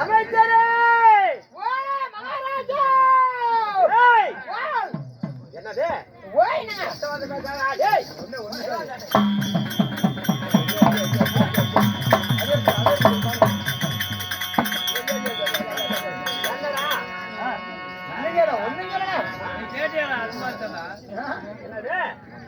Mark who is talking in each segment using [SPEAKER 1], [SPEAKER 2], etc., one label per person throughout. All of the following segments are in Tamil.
[SPEAKER 1] அமைச்சரே ஏய்! என்னது! என்னடா? ஒண்ணுங்கடா. எங்க? என்னது?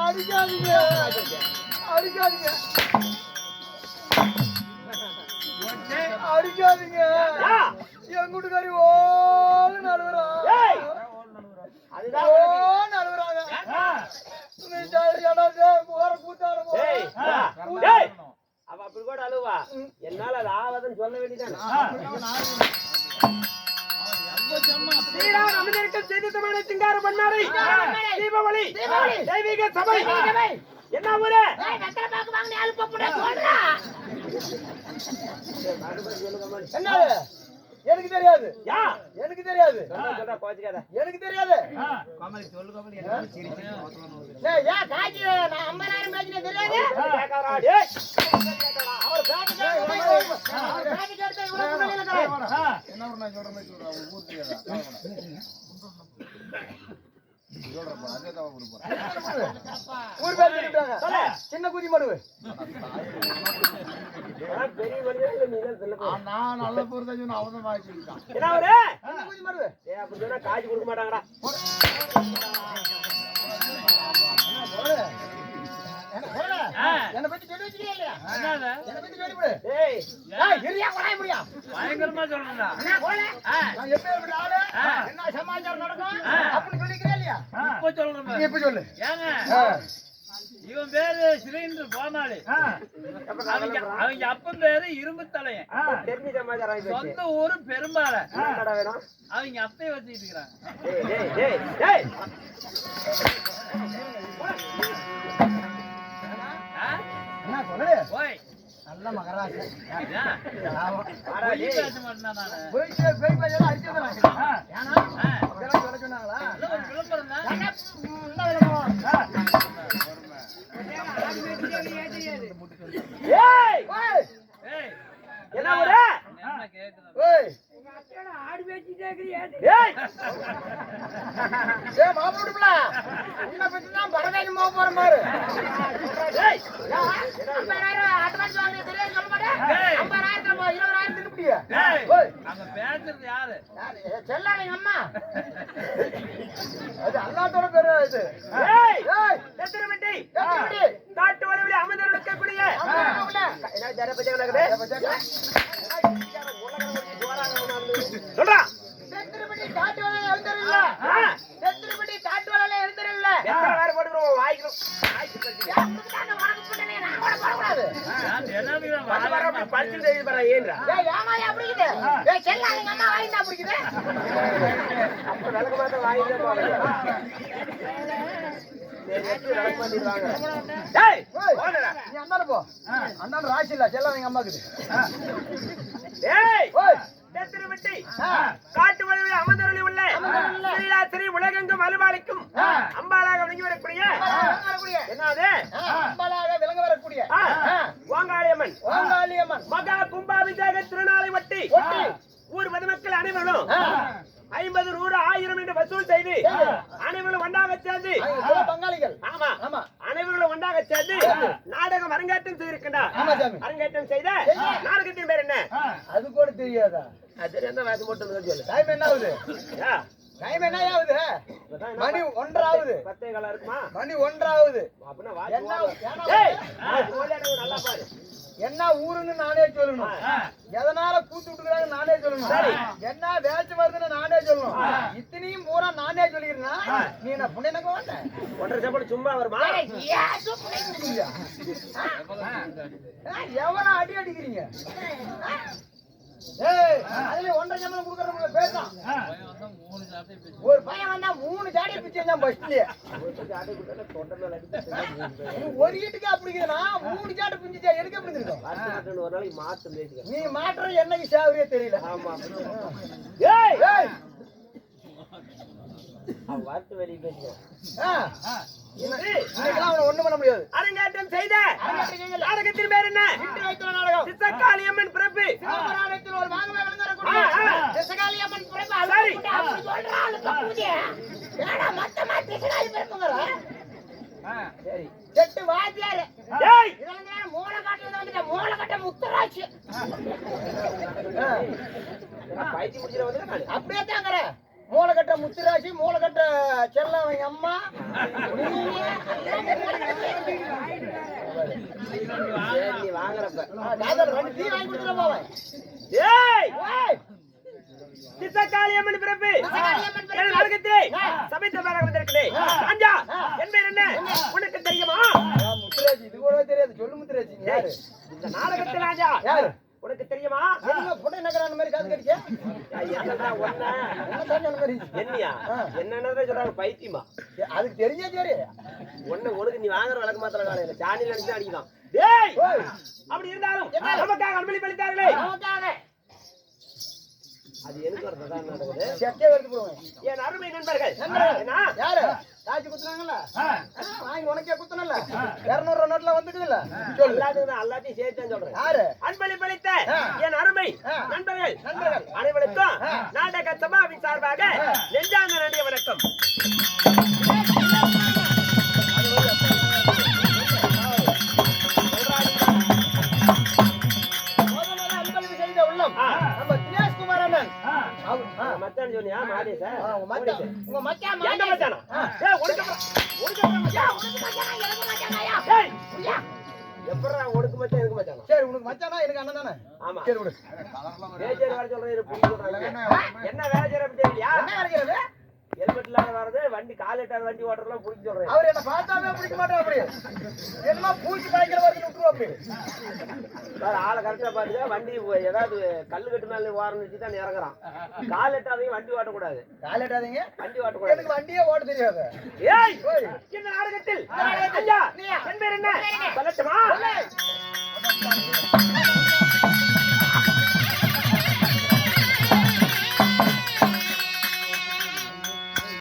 [SPEAKER 1] அடிக்காதீங்க. அடிக்காதீங்க அடிக்காதீங்க என் கூட்டுக்காரி அழுகுறா அதுதான் அழுகுறாங்க.
[SPEAKER 2] அவ அப்படி கூட அழுவா. என்னால அது ஆவாதுன்னு சொல்ல வேண்டியதானே
[SPEAKER 1] ஸ்ரீராம் அமிர்தம் செய்தி தமிழை சிங்கார பண்ணாரை. தீபாவளி. தெய்வீக சபை. என்ன ஊரு? எனக்கு தெரியாது.
[SPEAKER 2] யா
[SPEAKER 1] எனக்கு தெரியாது. எனக்கு தெரியாது. ஏன் காய்ச்சி நான் ஐம்பதாயிரம். அவர்.
[SPEAKER 3] என்ன நான் சொல்றேன் ஊர்
[SPEAKER 1] பேர் சின்ன குதி மடுவு?
[SPEAKER 2] நான்
[SPEAKER 3] நல்ல சொன்ன அவன் தான்
[SPEAKER 2] அப்படி சொன்னா காசு கொடுக்க மாட்டாங்கடா
[SPEAKER 1] என்ன சொல்லல? என்னை பத்தி சொல்லி வச்சுக்கிறியா இல்லையா? என்னை பத்தி சொல்லிவிடு.
[SPEAKER 2] டேய்
[SPEAKER 1] ஏய், இருயா, கொடாய முடியா?
[SPEAKER 4] பயங்கரமா சொல்றா
[SPEAKER 1] அண்ணா, போல. நான் எப்பேற்பட்ட ஆளு? என்ன சமாச்சாரம் நடக்கும்? இல்லையா?
[SPEAKER 4] இப்ப சொல்றேன்
[SPEAKER 1] நீ இப்ப சொல்லு.
[SPEAKER 4] ஏங்க. இவன் பேரு சிலிண்டர் போனாளி. அவங்க அவங்க அப்பன் பேரு இரும்பு தலையன். சொந்த ஊரு பெரும்பாலை. அவங்க அப்பைய வச்சுக்கிட்டு இருக்கிறாங்க.
[SPEAKER 2] டேய் டேய் டேய் டேய்
[SPEAKER 4] ஆ?
[SPEAKER 1] என்ன சொல்லு?
[SPEAKER 4] ஓய்.
[SPEAKER 1] நல்ல மகராசி.
[SPEAKER 4] ஏன்?
[SPEAKER 1] ஆமா.
[SPEAKER 2] வாடா,
[SPEAKER 4] பொய்
[SPEAKER 2] டேய்.
[SPEAKER 4] பேச மாட்டேனா நானு
[SPEAKER 1] போயிட்டு போய் போய் எல்லாம் அடிச்சது நான். ஏன்னா,
[SPEAKER 4] ஆ.
[SPEAKER 1] இதெல்லாம் சொல்ல சொன்னாங்களா?
[SPEAKER 4] இல்ல, ஒரு விளம்பரம் தான்
[SPEAKER 1] ஏன்னா, ம், இந்த விளம்பரம்.
[SPEAKER 2] ஏய்
[SPEAKER 1] ஓய்,
[SPEAKER 4] ஏய்
[SPEAKER 2] என்ன ஒரு
[SPEAKER 4] என்ன கேக்குது
[SPEAKER 1] ஓய்.
[SPEAKER 2] ஏய்
[SPEAKER 1] ஏய், மாப்பிள்ளை விடுப்புல. உன்னை பத்திதான் பரதேசி போக போறேன் பாரு.
[SPEAKER 2] ஏய்
[SPEAKER 1] ஐம்பதாயிரம் advance வாங்குறது தெரியாது சொல்ல மாட்டேன்.
[SPEAKER 4] ஏய்.
[SPEAKER 1] ஐம்பதாயிரத்துல போ, இருபதாயிரம் தின்னுபிடியா?
[SPEAKER 4] ஏய்
[SPEAKER 1] ஓய்.
[SPEAKER 4] அங்க பேசுறது யாரு
[SPEAKER 1] யாரு? ஏ, செல்லாத எங்க அம்மா. அது அல்லாத்தோட பேரு இது.
[SPEAKER 2] எத்தனை
[SPEAKER 1] எத்திரிபிடி.
[SPEAKER 2] காட்டு வளவிலே
[SPEAKER 1] உள்ள.
[SPEAKER 2] என்ன? ஜர
[SPEAKER 1] ஏய், செல்லாத எங்க அம்மா வாய் என்ன அப்படி இருக்குது?
[SPEAKER 2] அப்ப விளக்க மாத்த வாயிலே போகல சரி எடுத்து விளக்க மாட்டிடுவாங்க டேய்
[SPEAKER 1] ஓய்,
[SPEAKER 2] போனடா
[SPEAKER 1] நீ அந்தாண்ட போ. அந்தாண்ட ராசி இல்ல, எங்க அம்மாக்குது.
[SPEAKER 2] மட்டி. காட்டு அமர்ந்தருளி உள்ள. ஸ்ரீலாத்திரி உலகெங்கும் விளங்கி வரக்கூடிய. என்னது?
[SPEAKER 1] ஆ, அம்பாளாக விளங்க வரக்கூடிய.
[SPEAKER 2] வாங்காளியம்மன்
[SPEAKER 1] ஓங்காளியம்மன்.
[SPEAKER 2] மகா கும்பாபிஷேக திருநாளை. ஒட்டி. ஊர் பொதுமக்கள் அனைவரும் ஐம்பது நூறு ஆயிரம் என்று வசூல் செய்து அனைவரும் ஒன்றாக சேர்ந்து
[SPEAKER 1] பங்காளிகள்.
[SPEAKER 2] ஆமா.
[SPEAKER 1] ஆமா.
[SPEAKER 2] அனைவர்களும் ஒன்றாக சேர்ந்து நாடகம் அரங்கேற்றம் செய்திருக்கின்றார். அரங்கேற்றம் செய்த நாடகத்தின் பேர் என்ன?
[SPEAKER 1] அது கூட தெரியாதா?
[SPEAKER 2] அது தெரியாத வேஷம் போட்டு சொல்லு.
[SPEAKER 1] டைம் என்ன ஆகுது? டைம் என்ன ஆகுது?
[SPEAKER 2] என்ன
[SPEAKER 1] மணி ஒன்றரை ஆகுது
[SPEAKER 2] பத்தே காலம் இருக்குமா?
[SPEAKER 1] மணி ஒன்றரை ஆகுது?
[SPEAKER 2] அப்படின்னா
[SPEAKER 1] என்ன
[SPEAKER 2] நல்லா பாரு.
[SPEAKER 1] என்ன ஊருன்னு நானே சொல்லணும். எதனால கூத்து விட்டுக்கிறாங்க நானே சொல்லணும். என்ன வேச்சு வருதுன்னு நானே சொல்லணும். இத்தனையும் பூரா நானே சொல்லிக்கிறேன்னா நீ என்ன புண்ணியனக்க மாட்டேன்
[SPEAKER 2] ஒன்றரை சம்பளம் சும்மா வருமா?
[SPEAKER 1] எவனா அடி அடிக்கிறீங்க? அதுல ஒன்றரை சம்பளம் கொடுக்கறவங்க
[SPEAKER 4] இப்படி
[SPEAKER 1] ஒரு பையன் வந்தா மூணு ஜாடி பிச்சை தான் பஸ்லயே
[SPEAKER 2] தொண்டை மேல அடிச்சு
[SPEAKER 1] ஒரு வீட்டுக்கு அப்படிங்கிறனா மூணு ஜாடி பிஞ்சிச்சா?
[SPEAKER 2] அடுத்த நாட்டு ஒரு நாளைக்கு பேசிக்க
[SPEAKER 1] நீ மாற்றம் என்னைக்கு சேவரியே தெரியல.
[SPEAKER 2] ஆமா. ஏய்
[SPEAKER 1] ஏய்
[SPEAKER 2] அவன் வார்த்தை வெளியே
[SPEAKER 1] பண்ண முடியாது.
[SPEAKER 2] அரங்கேற்றம் செய்த நாடகத்தின் பேர் என்ன?
[SPEAKER 1] நாடகம்.
[SPEAKER 2] சித்தக்காளியம்மன் பிறப்பு.
[SPEAKER 1] சிவபுராணத்தில் ஒரு
[SPEAKER 2] ஆ, ஆ.
[SPEAKER 1] திசகாளி அம்மன் பிறப்பு
[SPEAKER 2] சரி.
[SPEAKER 1] ஏடா மொத்தமா திசகாளி பிறப்புங்கிற?
[SPEAKER 2] சரி.
[SPEAKER 1] செட்டு வாத்தியாரு. மூலக்காட்டுல தான் வந்துட்ட. அப்படியே தாங்கிற மூலக்கட்டை முத்துராட்சி மூலக்கட்டை செல்லம் அவங்க அம்மா
[SPEAKER 2] வாங்குறப்ப
[SPEAKER 1] ரெண்டு வாங்கி
[SPEAKER 2] ஏய்!
[SPEAKER 1] திசகாளியம்மன் பிறப்பு.
[SPEAKER 2] என் நாடகத்திலே
[SPEAKER 1] ஆ.
[SPEAKER 2] சமைத்த என் பேர் என்ன? உனக்கு தெரியுமா?
[SPEAKER 1] ஆ, முத்துராட்சி இது கூட தெரியாது. சொல்லு யாரு?
[SPEAKER 2] இந்த நாடகத்தில் ராஜா.
[SPEAKER 1] யாரு?
[SPEAKER 2] உனக்கு தெரியுமா?
[SPEAKER 1] என்னங்க புட்டை நகரான மாதிரி காது என்ன மாதிரி
[SPEAKER 2] என்னையா?
[SPEAKER 1] ஆ.
[SPEAKER 2] என்னன்னதான் சொல்றாங்க? பைத்தியமா?
[SPEAKER 1] அதுக்கு தெரிஞ்சா சரி
[SPEAKER 2] ஒண்ணு உனக்கு நீ வாங்குற விளக்கு மாத்திர காலையில சாணியில் அடிச்சு அடிக்கலாம் டேய்! அப்படி இருந்தாலும் நமக்காக அன்பளி பளித்தார்களே அது எனக்கு வரதா நடக்குது?
[SPEAKER 1] செத்தே வருது போடுவேன்.
[SPEAKER 2] என் அருமை நண்பர்கள். என்ன?
[SPEAKER 1] யாரு? காய்ச்சி குத்துனாங்கல்ல? வாங்கி உனக்கே குத்துனல இருநூறு நோட்ல வந்துக்குதுல்ல? சொல்லு.
[SPEAKER 2] எல்லாத்தையும் சேர்த்து சொல்றேன்.
[SPEAKER 1] யாரு?
[SPEAKER 2] அன்பளி அருமை நண்பர்கள். அனைவருக்கும் நாடக சபாவின் சார்பாக நெஞ்சார்ந்த நன்றி வணக்கம். மச்சான் சொன்னியா மாடி சார்.
[SPEAKER 1] உங்க மச்சான் உங்க மச்சான்.
[SPEAKER 2] மச்சானா? ஏய் எப்பறா ஒடுக்க மச்சான். எனக்கு மச்சானா?
[SPEAKER 1] சரி உனக்கு மச்சானா எனக்கு அண்ணன் தானே?
[SPEAKER 2] ஆமா.
[SPEAKER 1] சரி விடு
[SPEAKER 2] மேஜர் வர சொல்றேன் என்ன வேலை செய்யற அப்படி தெரியலையா
[SPEAKER 1] என்ன கிடைக்கிறது
[SPEAKER 2] ஹெல்மெட் இல்லாத வர்றது வண்டி கால் எட்டாத வண்டி ஓட்டுறதுலாம் புடிச்சு சொல்றேன்.
[SPEAKER 1] அவர் என்ன பார்த்தாவே பிடிக்க மாட்டார் அப்படி என்னமா பூச்சி பாய்க்கிற வரைக்கும் விட்டுருவோம் அப்படி
[SPEAKER 2] வேற ஆளை கரெக்டா பாருங்க. வண்டி ஏதாவது கல்லு கட்டு மேல ஓரம் வச்சு தான் இறங்குறான். கால் எட்டாதையும் வண்டி ஓட்டக்கூடாது.
[SPEAKER 1] காலிட்டாதீங்க
[SPEAKER 2] வண்டி ஓட்டக்கூடாது.
[SPEAKER 1] எனக்கு வண்டியே ஓட்ட தெரியாது.
[SPEAKER 2] ஏய். இந்த நாடகத்தில்? ஐயா என் பேர் என்ன? சொல்லட்டுமா?